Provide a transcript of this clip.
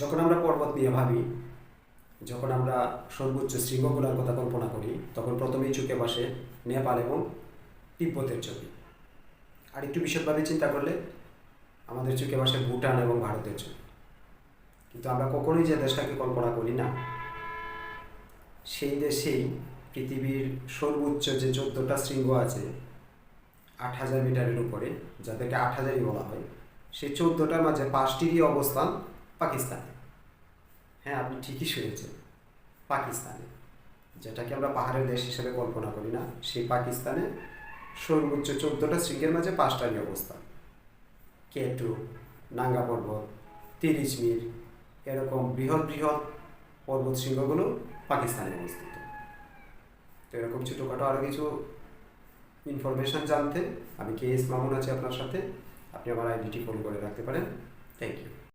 যখন আমরা পর্বত নিয়ে ভাবি, যখন আমরা সর্বোচ্চ শৃঙ্গগুলার কথা কল্পনা করি, তখন প্রথমেই চোখে বসে নেপাল এবং তিব্বতের ছবি। আর একটু বিশদভাবে চিন্তা করলে আমাদের চোখে বসে ভুটান এবং ভারতের ছবি। কিন্তু আমরা কখনোই যে দেশটাকে কল্পনা করি না, সেই দেশেই পৃথিবীর সর্বোচ্চ যে চোদ্দোটা শৃঙ্গ আছে, আট হাজার মিটারের উপরে, যাদেরকে আট হাজারই বলা হয়, সেই চোদ্দোটার মাঝে পাঁচটিরই অবস্থান পাকিস্তানে। হ্যাঁ আপনি ঠিকই শুনেছেন, পাকিস্তানে। যেটাকে আমরা পাহাড়ের দেশ হিসেবে কল্পনা করি না, সেই পাকিস্তানে সর্বোচ্চ চোদ্দোটা শৃঙ্গের মাঝে পাঁচটারই অবস্থান। কেটু নাঙ্গা পর্বত, তিরিশ মির এরকম বৃহৎ বৃহৎ পর্বত শৃঙ্গগুলো পাকিস্তানে অবস্থিত। তো এরকম ছোটোখাটো আরও কিছু ইনফরমেশন জানতে আমি কে এস মামুন আছি আপনার সাথে, আপনি আমার আইডিটি ফলো করে রাখতে পারেন। Thank you